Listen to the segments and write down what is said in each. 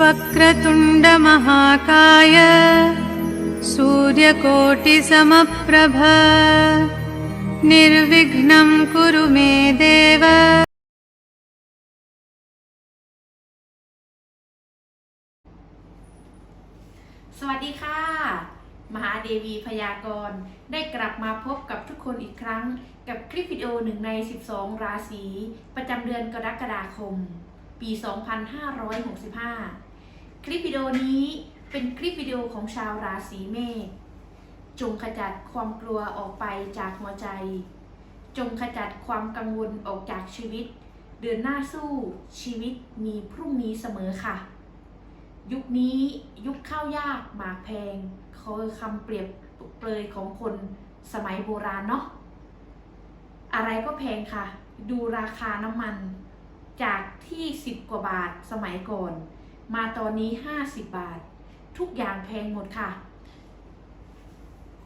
वक्रतुण्डमहाकाय सूर्यकोटिसमप्रभ निर्विघ्नं कुरु मे देव สวัสดีค่ะ มหาเดวีพยากรณ์ได้กลับมาพบกับทุกคนอีกครั้ง กับคลิปวิดีโอหนึ่งใน 12 ราศีประจำเดือนกรกฎาคม ปี 2565 คลิปวิดีโอนี้เป็นคลิปวิดีโอของชาวราศีเมษจงขจัดความกลัวออกไปจากหัวใจ จงขจัดความกังวลออกจากชีวิต เดินหน้าสู้ชีวิตมีพรุ่งนี้เสมอค่ะ ยุคนี้ยุคข้าวยากหมากแพงเขาคำเปรียบเปรยของคนสมัยโบราณเนาะอะไรก็แพงค่ะ ดูราคาน้ำมัน จากที่ 10 กว่าบาทสมัยก่อน มาตอนนี้ 50 บาท ทุกอย่างแพงหมดค่ะ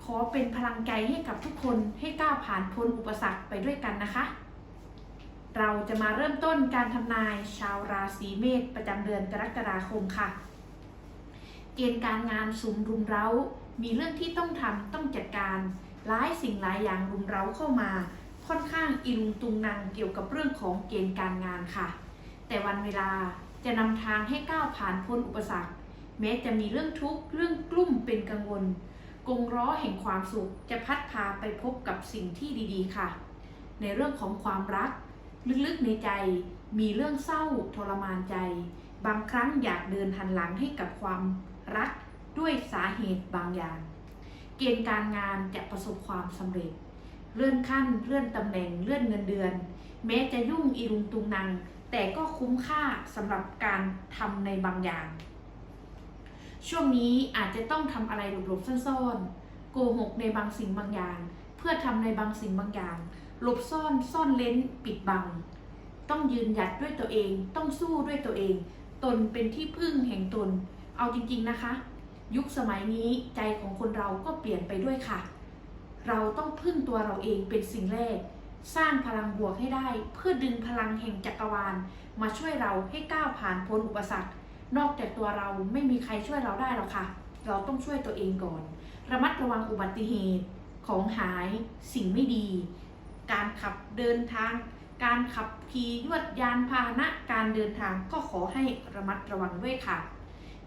ขอเป็นพลังใจให้กับทุกคนให้ก้าวผ่านพ้นอุปสรรคไปด้วยกันนะคะ เราจะมาเริ่มต้นการทำนายชาวราศีเมษประจำเดือนกรกฎาคมค่ะ เกณฑ์การงานสุมรุมเร้า มีเรื่องที่ต้องทำต้องจัดการหลายสิ่งหลายอย่างรุมเร้าเข้ามา ค่อนข้างอิลุงตุงนางเกี่ยวกับเรื่องของเกณฑ์การงานค่ะ แต่วันเวลา จะนำทางให้ก้าวผ่านพ้นอุปสรรค แม้จะมีเรื่องทุกข์เรื่องกลุ่มเป็นกังวล กงล้อแห่งความสุขจะพัดพาไปพบกับสิ่งที่ดีๆ ค่ะ ในเรื่องของความรัก ลึกๆในใจ มีเรื่องเศร้าทรมานใจ บางครั้งอยากเดินหันหลังให้กับความรักด้วยสาเหตุบางอย่าง เกณฑ์การงานจะประสบความสำเร็จ เลื่อนขั้น เลื่อนตำแหน่ง เลื่อนเงินเดือน แม้จะยุ่งอีรุงตุงนังแต่ก็คุ้มค่าสำหรับการทำในบางอย่าง ช่วงนี้อาจจะต้องทำอะไรหลบๆซ่อนๆโกหกในบางสิ่งบางอย่าง เพื่อทำในบางสิ่งบางอย่าง หลบซ่อนซ่อนเลนปิดบัง ต้องยืนหยัดด้วยตัวเอง ต้องสู้ด้วยตัวเอง ตนเป็นที่พึ่งแห่งตน เอาจริงๆนะคะ ยุคสมัยนี้ใจของคนเราก็เปลี่ยนไปด้วยค่ะ เราต้องพึ่งตัวเราเองเป็นสิ่งแรก สร้างพลังบวกให้ได้ เพื่อดึงพลังแห่งจักรวาล มาช่วยเราให้ก้าวผ่านพ้นอุปสรรค นอกจากตัวเราไม่มีใครช่วยเราได้หรอกค่ะ เราต้องช่วยตัวเองก่อน ระมัดระวังอุบัติเหตุของหายสิ่งไม่ดี การขับเดินทาง การขับขี่ยวดยานพาหนะการเดินทางก็ขอให้ระมัดระวังด้วยค่ะ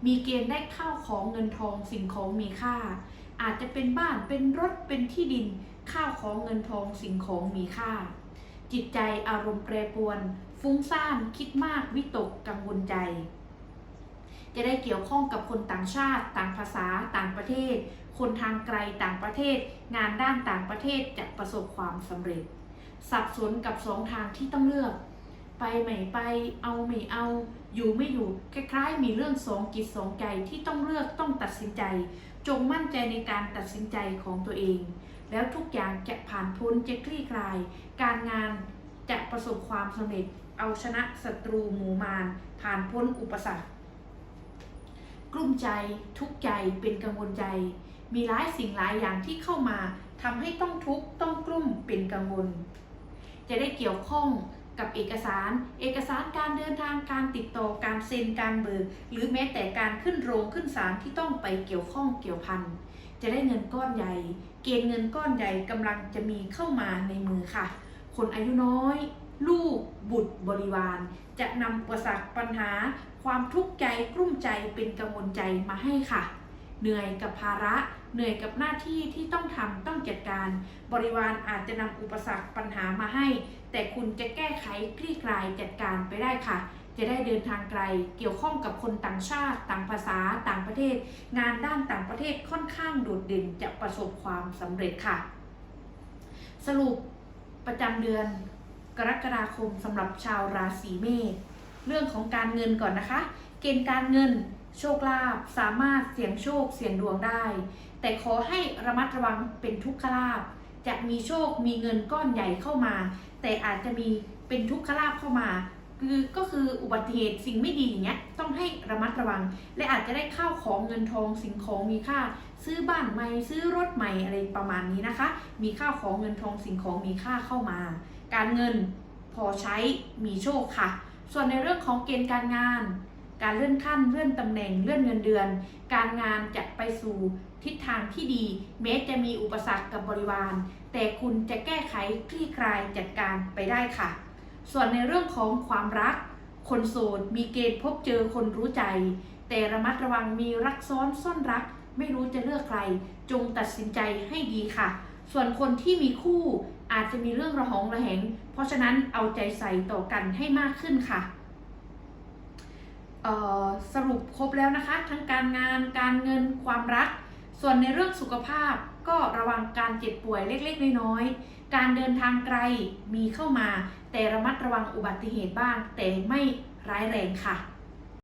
มีเกณฑ์ได้ข้าวของเงินทองสิ่งของมีค่า อาจจะเป็นบ้านเป็นรถเป็นที่ดิน ข้าวของเงินทองสิ่งของมีค่า จิตใจอารมณ์แปรปรวน ฟุ้งซ่านคิดมากวิตกกังวลใจ จะได้เกี่ยวข้องกับคนต่างชาติ ต่างภาษาต่างประเทศ คนทางไกลต่างประเทศ งานด้านต่างประเทศจะประสบความสำเร็จ สับสนกับสองทางที่ต้องเลือกไปไม่ไปเอาไม่เอา อยู่ไม่อยู่ คล้ายๆ มีเรื่องสองจิตสองใจที่ต้องเลือกต้องตัดสินใจ จงมั่นใจในการตัดสินใจของตัวเอง แล้วทุกอย่างจะผ่านพ้นจะคลี่คลาย การงานจะประสบความสำเร็จ เอาชนะศัตรูหมู่มารผ่านพ้นอุปสรรค กลุ้มใจทุกข์ใจเป็นกังวลใจ มีหลายสิ่งหลายอย่างที่เข้ามาทำให้ต้องทุกข์ต้องกลุ้มเป็นกังวล จะได้เกี่ยวข้อง กับเอกสาร เอกสารการเดินทางการติดต่อการเซ็นการเบิกหรือแม้แต่การขึ้นโรงขึ้นศาลที่ต้องไปเกี่ยวข้องเกี่ยวพันจะได้เงินก้อนใหญ่ เกณฑ์เงินก้อนใหญ่กำลังจะมีเข้ามาในมือค่ะ คนอายุน้อย ลูกบุตรบริวาร จะนำอุปสรรคปัญหา ความทุกข์ใจกลุ้มใจเป็นกังวลใจมาให้ค่ะ เหนื่อยกับภาระ เหนื่อยกับหน้าที่ที่ต้องทำต้องจัดการ บริวารอาจจะนำอุปสรรคปัญหามาให้ แต่คุณจะแก้ไขคลี่คลายจัดการไปได้ค่ะ จะได้เดินทางไกล เกี่ยวข้องกับคนต่างชาติ ต่างภาษา ต่างประเทศ งานด้านต่างประเทศค่อนข้างโดดเด่นจะประสบความสำเร็จค่ะ สรุปประจำเดือนกรกฎาคมสำหรับชาวราศีเมษ เรื่องของการเงินก่อนนะคะ เกณฑ์การเงินโชคลาภสามารถเสี่ยงโชคเสี่ยงดวงได้ แต่ขอให้ระมัดระวังเป็นทุกขลาภจะมีโชคมีเงินก้อนใหญ่เข้ามา แต่อาจจะมีเป็นทุกขลาภเข้ามาคือก็คืออุบัติเหตุสิ่งไม่ดีอย่างเงี้ยต้องให้ระมัดระวัง และอาจจะได้ข้าวของเงินทองสิ่งของมีค่า ซื้อบ้านใหม่ซื้อรถใหม่อะไรประมาณนี้นะคะ มีข้าวของเงินทองสิ่งของมีค่าเข้ามา การเงินพอใช้มีโชคค่ะ ส่วนในเรื่องของเกณฑ์การงาน การเลื่อนขั้น เลื่อนตำแหน่ง เลื่อนเงินเดือน การงานจะไปสู่ทิศทางที่ดีแม้จะมีอุปสรรคกับบริวาร แต่คุณจะแก้ไขคลี่คลายจัดการไปได้ค่ะ ส่วนในเรื่องของความรัก คนโสดมีเกณฑ์พบเจอคนรู้ใจ แต่ระมัดระวังมีรักซ้อนซ่อนรัก ไม่รู้จะเลือกใคร จงตัดสินใจให้ดีค่ะ ส่วนคนที่มีคู่ อาจจะมีเรื่องระหองระแหง เพราะฉะนั้นเอาใจใส่ต่อกันให้มากขึ้นค่ะเอ่อสรุปครบแล้วนะคะ ทั้งการงานการเงินความรัก ส่วนในเรื่องสุขภาพก็ระวังการเจ็บป่วยเล็กๆน้อยๆการเดินทางไกลมีเข้ามา แต่ระมัดระวังอุบัติเหตุบ้าง แต่ไม่ร้ายแรงค่ะ